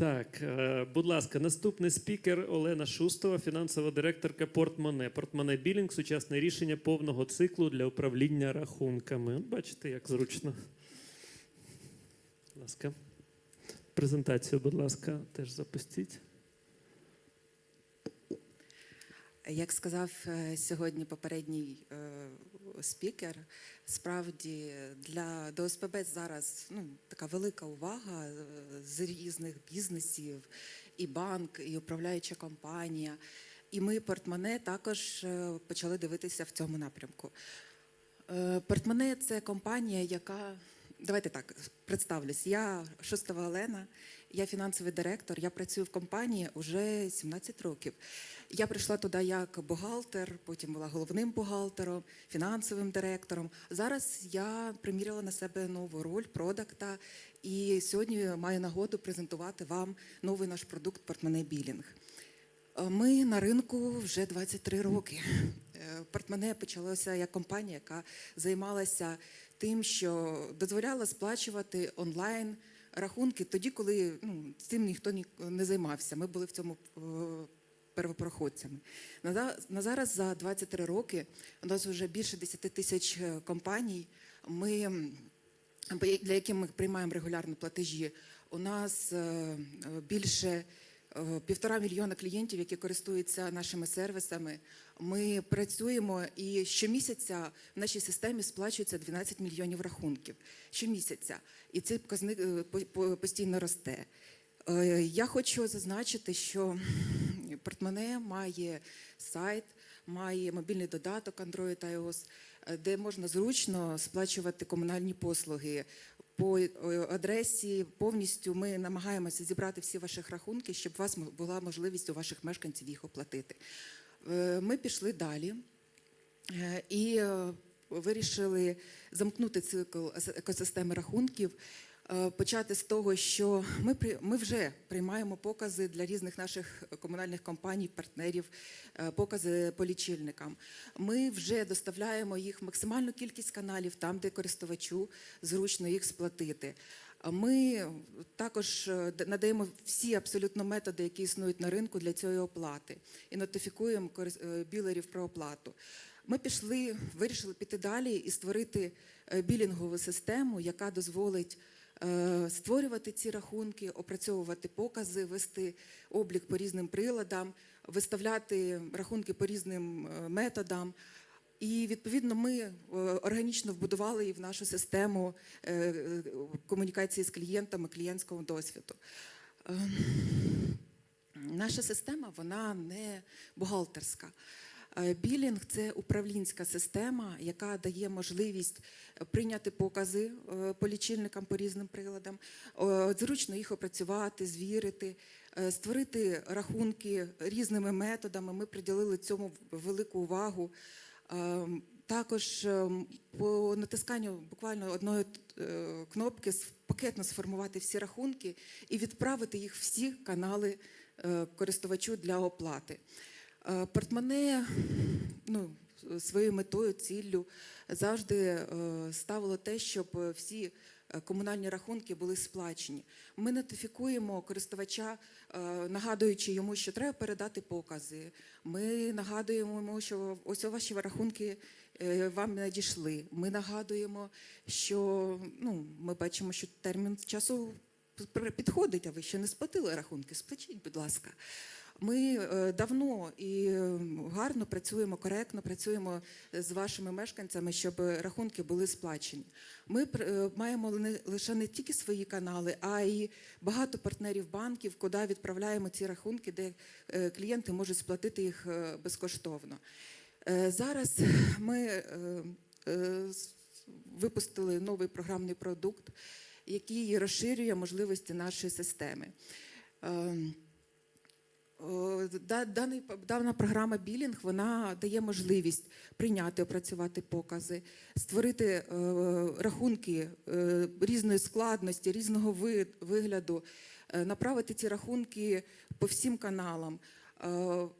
Так, е, будь ласка, наступний спікер Олена Шустова, фінансова директорка Портмоне. Портмоне Білінг сучасне рішення повного циклу для управління рахунками. Бачите, як зручно. Будь ласка. Презентацію, будь ласка, теж запустіть. Як сказав е, сьогодні попередній е, спікер, справді для до ОСПБ зараз ну, така велика увага е, з різних бізнесів, і банк, і управляюча компанія. І ми портмоне також е, почали дивитися в цьому напрямку. Е, Портмоне це компанія, яка давайте так представлюсь. Я Шустова Олена, я фінансовий директор. Я працюю в компанії вже 17 років. Я прийшла туди як бухгалтер, потім була головним бухгалтером, фінансовим директором. Зараз я приміряла на себе нову роль продакта і сьогодні маю нагоду презентувати вам новий наш продукт Портмоне Білінг. Е, Ми на ринку вже 23 роки. Е, Портмоне почалося як компанія, яка займалася тим, що дозволяла сплачувати онлайн рахунки тоді, коли ну, цим ніхто ні- не займався. Ми були в цьому е, первопроходцями. На зараз за 23 роки у нас вже більше 10 тисяч е, компаній. Ми для яких ми приймаємо регулярні платежі. У нас е, більше півтора мільйона клієнтів, які користуються нашими сервісами. Ми працюємо і щомісяця в нашій системі сплачується 12 мільйонів рахунків. Щомісяця. І цей показник е, по- по- постійно росте. Е, Я хочу зазначити, що портмоне має сайт, має мобільний додаток Android iOS, е, де можна зручно сплачувати комунальні послуги. По е, адресі повністю ми намагаємося зібрати всі ваші рахунки, щоб у вас була можливість у ваших мешканців їх оплатити. Е, Ми пішли далі е, і вирішили замкнути цикл екосистеми рахунків. Е, Почати з того, що ми ми вже приймаємо покази для різних наших комунальних компаній, партнерів, е, покази по лічильникам. Ми вже доставляємо їх максимальну кількість каналів, там, де користувачу зручно їх сплатити. Ми також е, надаємо всі абсолютно методи, які існують на ринку для цієї оплати, і нотифікуємо білерів про оплату. Ми пішли, вирішили піти далі і створити білінгову систему, яка дозволить створювати ці рахунки, опрацьовувати покази, вести облік по різним приладам, виставляти рахунки по різним е, методам. І відповідно ми е, органічно вбудували її в нашу систему е, е, комунікації з клієнтами, клієнтського досвіду. Е, Наша система вона не бухгалтерська. Е, Білінг це управлінська система, яка дає можливість прийняти покази е, по лічильникам по різним приладам, е, зручно їх опрацювати, звірити, е, створити рахунки різними методами. Ми приділили цьому велику увагу. Е, Також е, по натисканню буквально одної е, кнопки пакетно сформувати всі рахунки і відправити їх всі канали е, користувачу для оплати. Е, Портмоне ну, своєю метою, ціллю завжди е, ставило те, щоб всі е, комунальні рахунки були сплачені. Ми нотифікуємо користувача, нагадуючи йому, що треба передати покази. Ми нагадуємо йому, що ось ваші рахунки вам надійшли. Ми нагадуємо, що ну, ми бачимо, що термін часу підходить, а ви ще не сплатили рахунки. Сплачіть, будь ласка. Ми е, давно і гарно працюємо, коректно працюємо з вашими мешканцями, щоб рахунки були сплачені. Ми е, маємо не лише не тільки свої канали, а й багато партнерів банків, куди відправляємо ці рахунки, де е, клієнти можуть сплатити їх безкоштовно. Зараз ми випустили новий програмний продукт, який розширює можливості нашої системи. Ем, О, да- Даний, дана програма білінг вона дає можливість прийняти, опрацювати покази, створити е, рахунки е, різної складності, різного ви- вигляду, е, направити ці рахунки по всім каналам. е,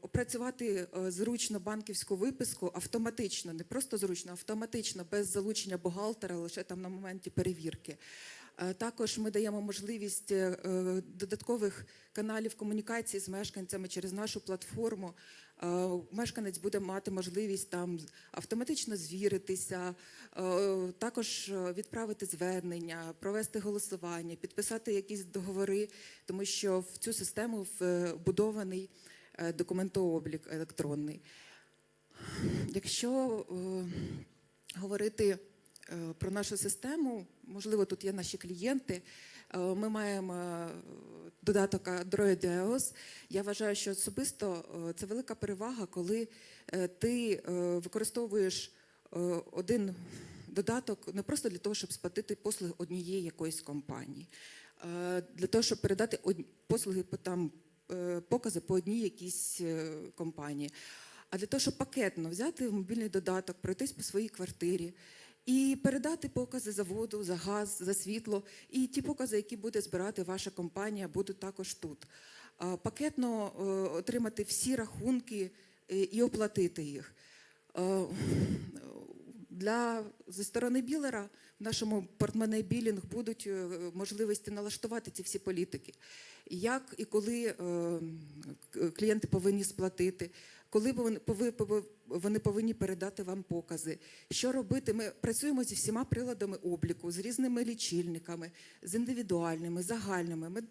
Опрацювати е, зручно банківську виписку автоматично, не просто зручно, автоматично, без залучення бухгалтера, лише там на моменті перевірки. Е, Також ми даємо можливість е, е, додаткових каналів комунікації з мешканцями через нашу платформу. Мешканець буде мати можливість там автоматично звіритися, також відправити звернення, провести голосування, підписати якісь договори, тому що в цю систему вбудований документооблік електронний. Якщо говорити про нашу систему, можливо, тут є наші клієнти. е, Ми маємо е, додаток Android iOS. Я вважаю, що особисто е, це велика перевага, коли е, ти е, використовуєш е, один додаток не просто для того, щоб сплатити послуги однієї якоїсь компанії, е, для того, щоб передати послуги по там е, покази по одній якійсь е, компанії. А для того, щоб пакетно взяти мобільний додаток, пройтись по своїй квартирі і передати покази за воду, за газ, за світло. І ті покази, які буде збирати ваша компанія, будуть також тут. Пакетно е, отримати всі рахунки е, і оплатити їх. Е, Для зі сторони білера в нашому портмоне білінг будуть можливості налаштувати ці всі політики. Як і коли е, клієнти повинні сплатити, коли вони пови- пови- вони повинні передати вам покази. Що робити? Ми працюємо зі всіма приладами обліку, з різними лічильниками, з індивідуальними, загальними. Ми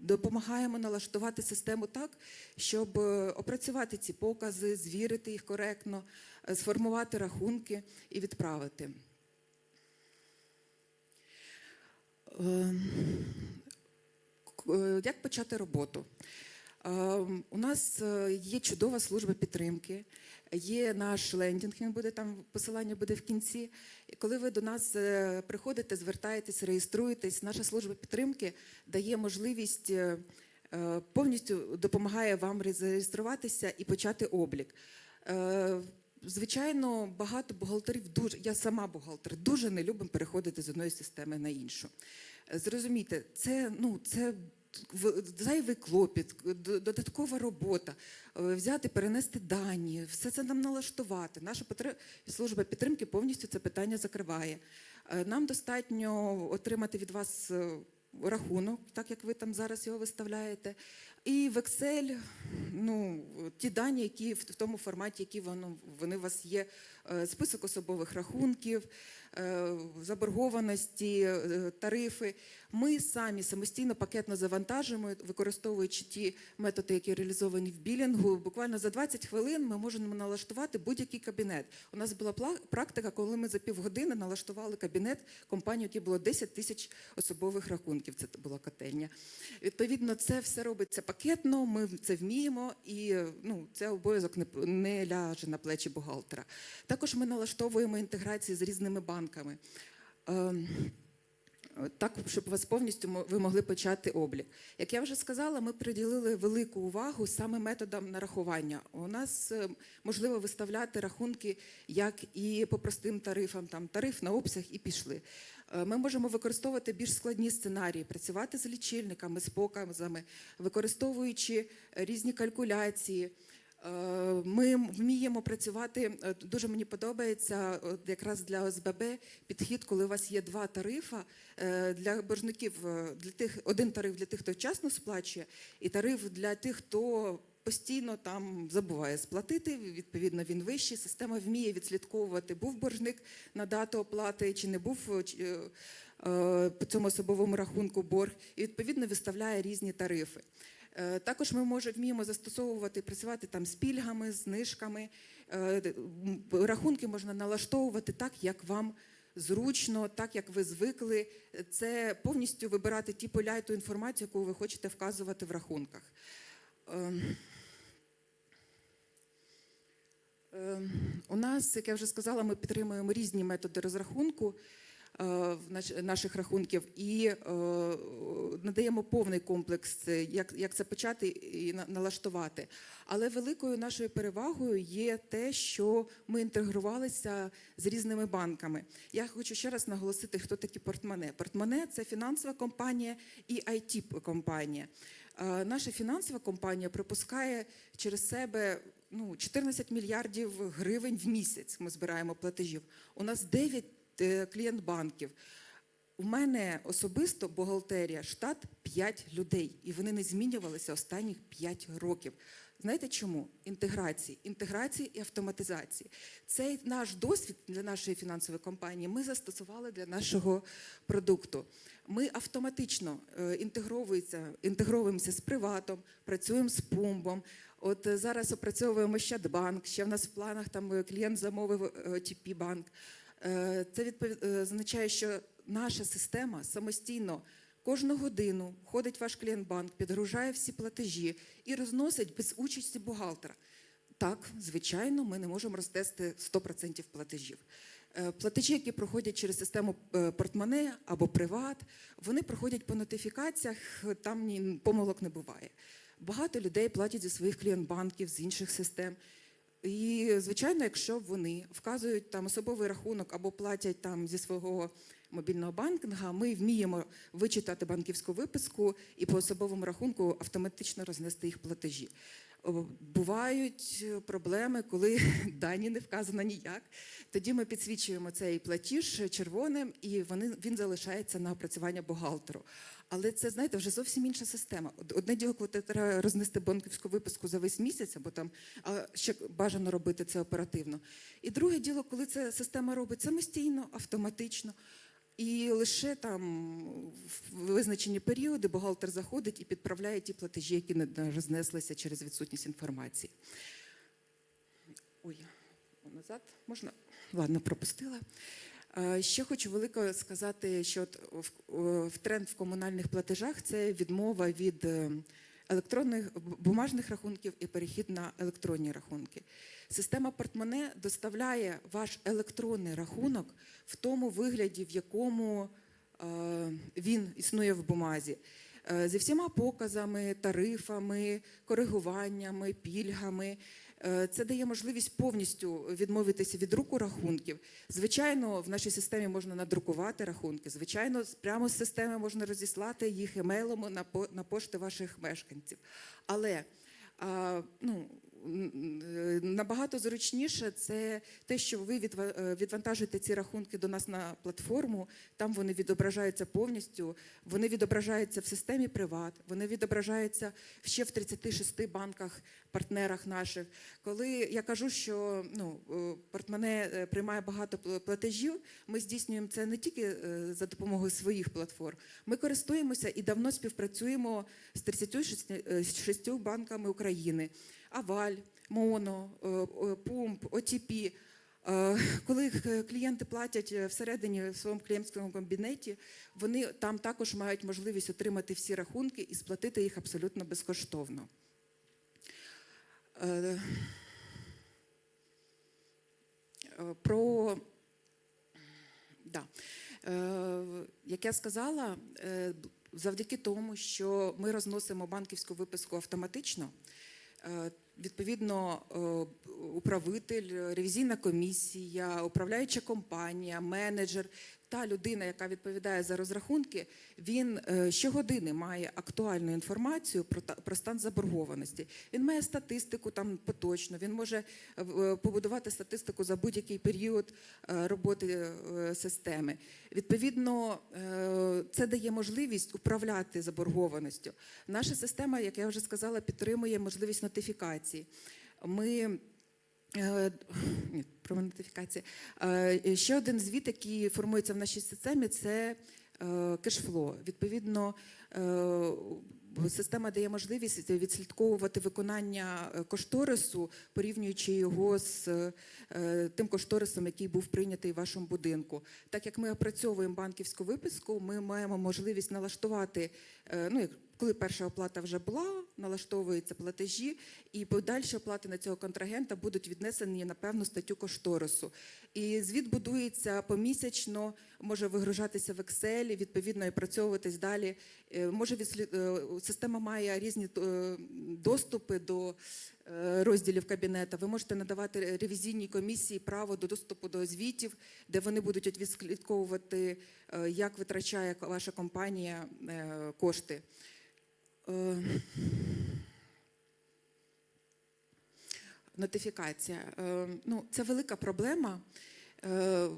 допомагаємо налаштувати систему так, щоб е, опрацювати ці покази, звірити їх коректно, е, сформувати рахунки і відправити. Е, Як почати роботу? Е, У нас е, є чудова служба підтримки, є наш лендінг, він буде там, посилання буде в кінці. І коли ви до нас е, приходите, звертаєтесь, реєструєтесь, наша служба підтримки дає можливість е, повністю допомагає вам зареєструватися і почати облік. Звичайно, багато бухгалтерів дуже, я сама бухгалтер, дуже не любимо переходити з одної системи на іншу. Зрозумійте, це, ну, це зайвий клопіт, додаткова робота, е, взяти, перенести дані, все це нам налаштувати. Наша служба підтримки повністю це питання закриває. Е, Нам достатньо отримати від вас е, рахунок, так як ви там зараз його виставляєте. І в Excel, ну, ті дані, які в тому форматі, які воно, вони у вас є, список особових рахунків, е, заборгованості, е, тарифи. Ми самі самостійно пакетно завантажуємо, використовуючи ті методи, які реалізовані в білінгу. Буквально за 20 хвилин ми можемо налаштувати будь-який кабінет. У нас була практика, коли ми за півгодини налаштували кабінет компанії, які було 10 тисяч особових рахунків. Це була котельня. Відповідно, це все робиться пакетно. Ми це вміємо, і ну це обов'язок не ляже на плечі бухгалтера. Також ми налаштовуємо інтеграції з різними банками. Ем, так, щоб вас повністю ви могли почати облік. Як я вже сказала, ми приділили велику увагу саме методам нарахування. У нас е, можливо виставляти рахунки як і по простим тарифам, там тариф на обсяг і пішли. Е, Ми можемо використовувати більш складні сценарії, працювати з лічильниками, з показами, використовуючи різні калькуляції. Е, Ми вміємо працювати. е, Дуже мені подобається якраз для ОСББ підхід, коли у вас є два тарифа е, для боржників. Для тих один тариф для тих, хто вчасно сплачує, і тариф для тих, хто постійно там забуває сплатити. Відповідно, він вищий. Система вміє відслідковувати, був боржник на дату оплати чи не був. По цьому особовому рахунку борг і відповідно виставляє різні тарифи. Е, Також ми може, вміємо застосовувати, працювати там з пільгами, знижками. Е, Рахунки можна налаштовувати так, як вам зручно, так як ви звикли. Це повністю вибирати ті поля і ту інформацію, яку ви хочете вказувати в рахунках. Ем, ем, У нас, як я вже сказала, ми підтримуємо різні методи розрахунку наших рахунків і е, надаємо повний комплекс, е, як, це почати і налаштувати. Але великою нашою перевагою є те, що ми інтегрувалися з різними банками. Я хочу ще раз наголосити, хто такі портмоне. Портмоне це фінансова компанія і it компанія. Е, Наша фінансова компанія пропускає через себе ну, 14 мільярдів гривень в місяць. Ми збираємо платежів. У нас 9 клієнт банків. У мене особисто бухгалтерія, штат 5 людей, і вони не змінювалися останніх 5 років. Знаєте чому? Інтеграції, інтеграції і автоматизації. Цей наш досвід для нашої фінансової компанії ми застосували для нашого продукту. Ми автоматично е, інтегровується- інтегровуємося з приватом, працюємо з пумбом. От е, зараз опрацьовуємо Щадбанк. Ще в нас в планах там е, клієнт замовив OTP банк. Е, Це відпов- е, означає, що наша система самостійно кожну годину ходить ваш клієнт-банк, підгружає всі платежі і розносить без участі бухгалтера. Так, звичайно, ми не можемо розтести 100% платежів. Е, Платежі, які проходять через систему портмоне або приват, вони проходять по нотифікаціях, там ні помилок не буває. Багато людей платять зі своїх клієнт-банків, з інших систем. І, звичайно, якщо вони вказують там особовий рахунок або платять там зі свого мобільного банкінга, ми вміємо вичитати банківську виписку і по особовому рахунку автоматично рознести їх платежі. Бувають е, проблеми, коли дані не вказано ніяк. Тоді ми підсвічуємо цей платіж червоним, і вони, він залишається на опрацювання бухгалтеру. Але це, знаєте, вже зовсім інша система. Одне діло, коли треба рознести банківську виписку за весь місяць, або там а ще бажано робити це оперативно. І друге діло, коли ця система робить самостійно, автоматично. І лише там в визначені періоди бухгалтер заходить і підправляє ті платежі, які не рознеслися через відсутність інформації. Ой, назад можна? Ладно, пропустила. Е, Ще хочу велико сказати, що в, тренд в комунальних платежах це відмова від е, електронних бумажних рахунків і перехід на електронні рахунки. Система портмоне доставляє ваш електронний рахунок в тому вигляді, в якому е, він існує в бумазі. Зі всіма показами, тарифами, коригуваннями, пільгами. Е, Це дає можливість повністю відмовитися від руку рахунків. Звичайно, в нашій системі можна надрукувати рахунки. Звичайно, прямо з системи можна розіслати їх емейлом на по- на пошти ваших мешканців. Але ну, набагато зручніше це те, що ви е, відвантажуєте ці рахунки до нас на платформу. Там вони відображаються повністю. Вони відображаються в системі Приват, вони відображаються ще в 36 банках, партнерах наших. Коли я кажу, що ну, е, портмоне е, приймає багато пл- платежів, ми здійснюємо це не тільки за допомогою своїх платформ. Ми користуємося і давно співпрацюємо з 36 е, з шістю банками України. Аваль, Моно, е, е, Пумп, ОТП. Е, Коли клієнти платять всередині в своєму клієнтському кабінеті, вони там також мають можливість отримати всі рахунки і сплатити їх абсолютно безкоштовно. Про да. Як я сказала, завдяки тому, що ми розносимо банківську виписку автоматично, е, відповідно, е, управитель, ревізійна комісія, управляюча компанія, менеджер та людина, яка відповідає за розрахунки, він е, щогодини має актуальну інформацію про, та- про стан заборгованості. Він має статистику там поточно, він може е, побудувати статистику за будь-який період е, роботи е, системи. Відповідно, е, це дає можливість управляти заборгованістю. Наша система, як я вже сказала, підтримує можливість нотифікації. Ми Е, Ні, про нотифікації. Е, Ще один звіт, який формується в нашій системі, це е, кешфло. Відповідно, система дає можливість відслідковувати виконання кошторису, порівнюючи його з тим кошторисом, який був прийнятий в вашому будинку. Так як ми опрацьовуємо банківську виписку, ми маємо можливість налаштувати, ну коли перша оплата вже була, налаштовуються платежі, і подальші оплати на цього контрагента будуть віднесені на певну статтю кошторису. І звіт будується помісячно, може вигружатися в Excel, відповідно, і опрацьовуватись далі. Е, Може відслід... е, система має різні е, доступи до розділів кабінета. Ви можете надавати ревізійній комісії право до доступу до звітів, де вони будуть відслідковувати, як витрачає ваша компанія кошти. Е, Нотифікація. Е, Ну, це велика проблема. Е,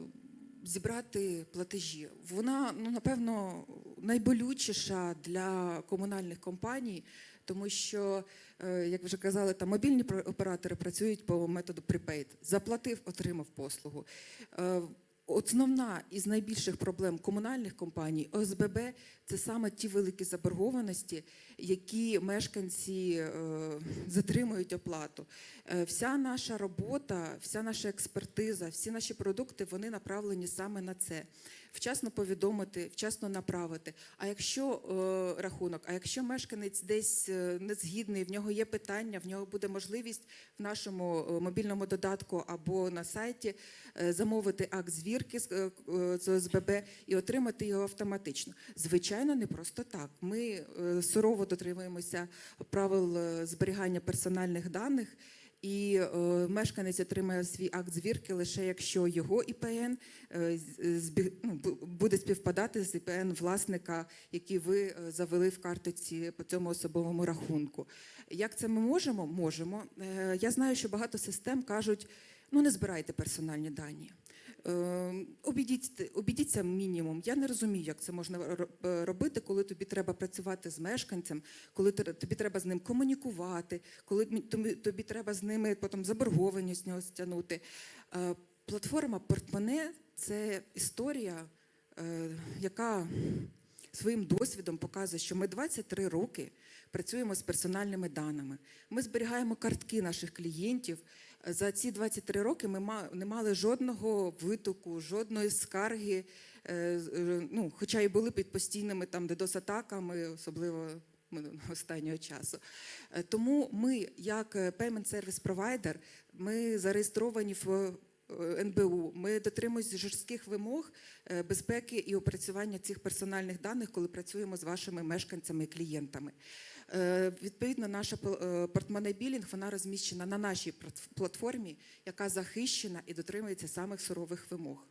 зібрати платежі. Вона, ну, напевно, найболючіша для комунальних компаній, тому що, як вже казали, там мобільні оператори працюють по методу prepaid. Заплатив, отримав послугу. Основна із найбільших проблем комунальних компаній ОСББ це саме ті великі заборгованості, які мешканці е, затримують оплату. Е, Вся наша робота, вся наша експертиза, всі наші продукти вони направлені саме на це. Вчасно повідомити, вчасно направити. А якщо е, рахунок, а якщо мешканець десь е, не згідний, в нього є питання, в нього буде можливість в нашому е, мобільному додатку або на сайті е, замовити акт звірки з, з ОСББ і отримати його автоматично. Звичайно, не просто так. Ми сурово дотримуємося правил зберігання персональних даних. І е, мешканець отримає свій акт звірки лише якщо його ІПН е, збіг- ну, буде співпадати з ІПН власника, який ви е, завели в картоці по цьому особовому рахунку. Як це ми можемо? Можемо. Е, Я знаю, що багато систем кажуть: ну не збирайте персональні дані. Е, Обійдіть, обійдіться мінімум. Я не розумію, як це можна е, робити, коли тобі треба працювати з мешканцем, коли тобі треба з ним комунікувати, коли тобі, тобі треба з ними потім заборгованість з нього стягнути. Е, Платформа Портмоне це історія, е, яка своїм досвідом показує, що ми 23 роки працюємо з персональними даними. Ми зберігаємо картки наших клієнтів. За ці 23 роки ми не мали жодного витоку, жодної скарги, е, е, ну, хоча і були під постійними там дедос-атаками, особливо минулого останнього часу. Е, Тому ми, як Payment Service Provider, ми зареєстровані в НБУ. Ми дотримуємося жорстких вимог е, безпеки і опрацювання цих персональних даних, коли працюємо з вашими мешканцями і клієнтами. Е, Відповідно, наша е, портмоне білінг вона розміщена на нашій платформі, яка захищена і дотримується самих сурових вимог.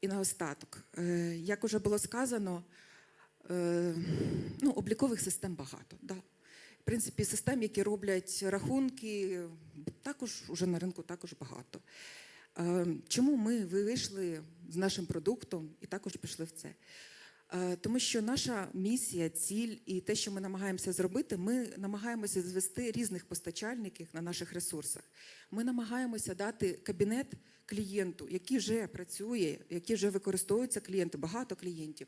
І наостаток, е, як уже було сказано, е, ну, облікових систем багато. Да. В принципі, систем, які роблять рахунки, також уже на ринку також багато. Е, Чому ми вийшли з нашим продуктом і також пішли в це? Е, Тому що наша місія, ціль і те, що ми намагаємося зробити, ми намагаємося звести різних постачальників на наших ресурсах. Ми намагаємося дати кабінет клієнту, який вже працює, який вже використовуються клієнти, багато клієнтів.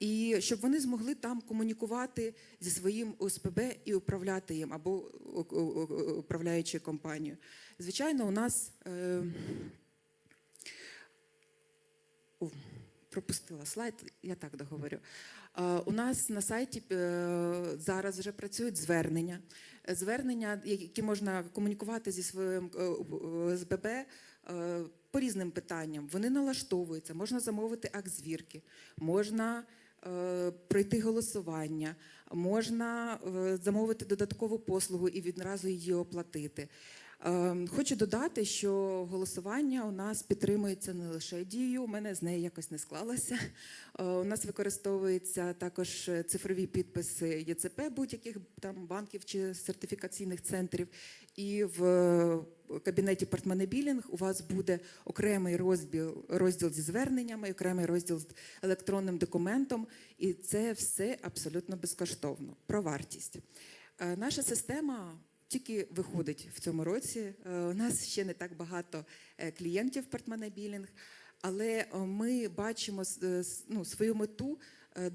І щоб вони змогли там комунікувати зі своїм ОСПБ і управляти їм або о- компанією. Звичайно, у нас е, о, пропустила слайд, я так договорю. Е, У нас на сайті е, зараз вже працюють звернення. Звернення, які можна комунікувати зі своїм е, ОСББ е, по різним питанням. Вони налаштовуються, можна замовити акт звірки, можна пройти голосування, можна е, замовити додаткову послугу і відразу її оплатити. Е, Хочу додати, що голосування у нас підтримується не лише дією, у мене з нею якось не склалося. Е, У нас використовуються також цифрові підписи ЄЦП будь-яких там банків чи сертифікаційних центрів. І в е, кабінеті Портмоне Білінг у вас буде окремий розділ, розділ зі зверненнями, окремий розділ з електронним документом, і це все абсолютно безкоштовно. Про вартість. Е, Наша система тільки виходить в цьому році. Е, У нас ще не так багато е, клієнтів Портмоне Білінг, але ми бачимо ну, свою мету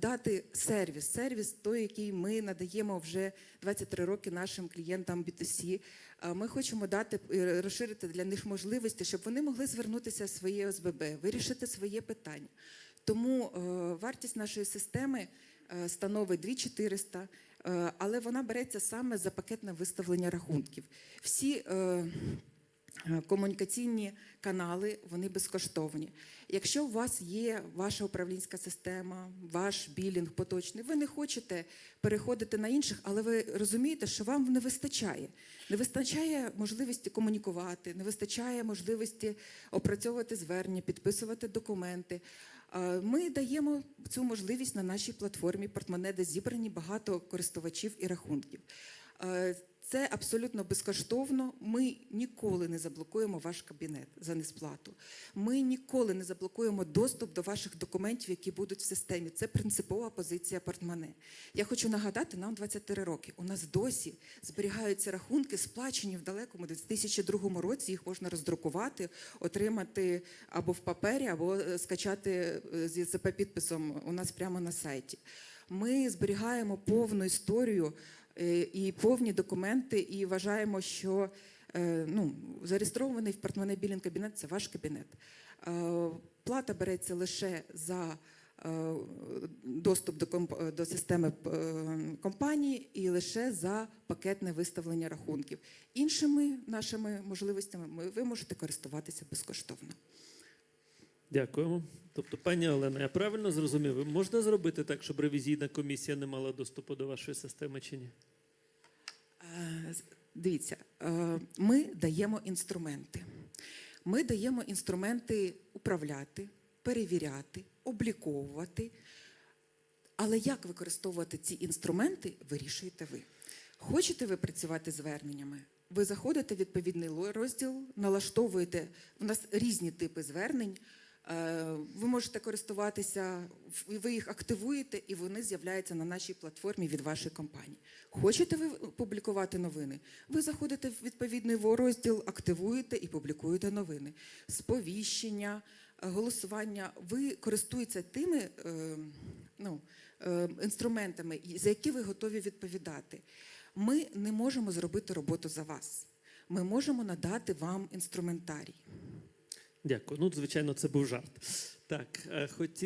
дати сервіс, сервіс той, який ми надаємо вже 23 роки нашим клієнтам B2C. Е, Ми хочемо дати е, розширити для них можливості, щоб вони могли звернутися в своє ОСББ, вирішити своє питання. Тому е, вартість нашої системи е, становить 2400, е, але вона береться саме за пакетне виставлення рахунків. Всі е, е, комунікаційні канали вони безкоштовні. Якщо у вас є ваша управлінська система, ваш білінг поточний, ви не хочете переходити на інших, але ви розумієте, що вам не вистачає. Не вистачає можливості комунікувати, не вистачає можливості опрацьовувати звернення, підписувати документи. Е, Ми даємо цю можливість на нашій платформі портмоне, де зібрані багато користувачів і рахунків. Це абсолютно безкоштовно. Ми ніколи не заблокуємо ваш кабінет за несплату. Ми ніколи не заблокуємо доступ до ваших документів, які будуть в системі. Це принципова позиція портмоне. Я хочу нагадати, нам 23 роки. У нас досі зберігаються рахунки, сплачені в далекому 2002 році. Їх можна роздрукувати, отримати або в папері, або е, скачати е, з ЄЦП підписом у нас прямо на сайті. Ми зберігаємо повну історію і повні документи, і вважаємо, що е, ну, зареєстрований в портмоне Білін кабінет це ваш кабінет. Е, Плата береться лише за е, доступ до, комп- до системи е, компанії і лише за пакетне виставлення рахунків. Іншими нашими можливостями ми- ви можете користуватися безкоштовно. Дякуємо. Тобто, пані Олена, я правильно зрозумів, можна зробити так, щоб ревізійна комісія не мала доступу до вашої системи чи ні? Е, Дивіться, е, ми даємо інструменти. Ми даємо інструменти управляти, перевіряти, обліковувати. Але як використовувати ці інструменти, вирішуєте ви. Хочете ви працювати зверненнями? Ви заходите в відповідний розділ, налаштовуєте. У нас різні типи звернень. Е, Ви можете користуватися, ви їх активуєте, і вони з'являються на нашій платформі від вашої компанії. Хочете ви публікувати новини? Ви заходите в відповідний розділ, активуєте і публікуєте новини. Сповіщення, е, голосування. Ви користуєтеся тими е, ну, інструментами, за які ви готові відповідати. Ми не можемо зробити роботу за вас. Ми можемо надати вам інструментарій. Дякую. Ну, звичайно, це був жарт. Так, е, хотів.